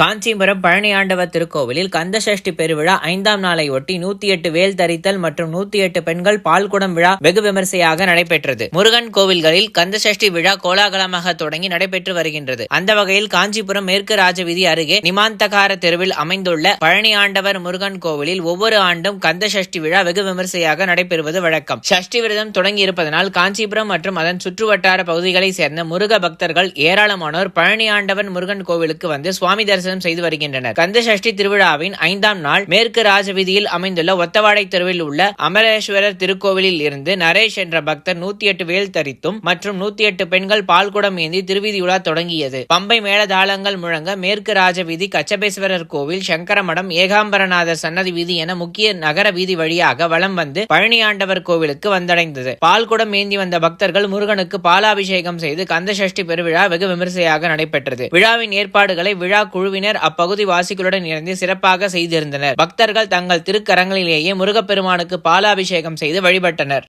காஞ்சிபுரம் பழனியாண்டவர் திருக்கோவிலில் கந்தசஷ்டி பெருவிழா ஐந்தாம் நாளை ஒட்டி நூத்தி எட்டு வேல் தரித்தல் மற்றும் நூத்தி எட்டு பெண்கள் பால்குடம் விழா வெகு விமரிசையாக நடைபெற்றது. முருகன் கோவில்களில் கந்தசஷ்டி விழா கோலாகலமாக தொடங்கி நடைபெற்று வருகின்றது. அந்த வகையில் காஞ்சிபுரம் மேற்கு ராஜவீதி அருகே நிமாந்தகார தெருவில் அமைந்துள்ள பழனியாண்டவர் முருகன் கோவிலில் ஒவ்வொரு ஆண்டும் கந்தசஷ்டி விழா வெகு விமரிசையாக நடைபெறுவது வழக்கம். சஷ்டி விரதம் தொடங்கி இருப்பதனால் காஞ்சிபுரம் மற்றும் அதன் சுற்றுவட்டார பகுதிகளைச் சேர்ந்த முருக பக்தர்கள் ஏராளமானோர் பழனியாண்டவன் முருகன் கோவிலுக்கு வந்து சுவாமி தரிசனம் செய்து வருகின்றனர். கந்த சஷ்டி திருவிழாவின் ஐந்தாம் நாள் மேற்கு ராஜவீதியில் அமைந்துள்ள ஒத்தவாடை தெருவில் உள்ள அமரேஸ்வரர் திருக்கோவிலில் இருந்து நரேஷ் என்ற பக்தர் நூத்தி எட்டு வேல் தரித்தும் மற்றும் நூத்தி எட்டு பெண்கள் பால்குடம் ஏந்தி திருவீதி உலா தொடங்கியது. பம்பை மேளதாளங்கள் முழங்க மேற்கு ராஜவீதி கச்சபேஸ்வரர் கோவில் சங்கரமடம் ஏகாம்பரநாதர் சன்னதி வீதி என முக்கிய நகர வீதி வழியாக வலம் வந்து பழனியாண்டவர் கோவிலுக்கு வந்தடைந்தது. பால்குடம் ஏந்தி வந்த பக்தர்கள் முருகனுக்கு பாலாபிஷேகம் செய்து கந்த சஷ்டி பெருவிழா வெகு விமரிசையாக நடைபெற்றது. விழாவின் ஏற்பாடுகளை விழா குழுவினர் அப்பகுதி வாசிகளுடன் இணைந்து சிறப்பாக செய்திருந்தனர். பக்தர்கள் தங்கள் திருக்கரங்களிலேயே முருகப்பெருமானுக்கு பாலாபிஷேகம் செய்து வழிபட்டனர்.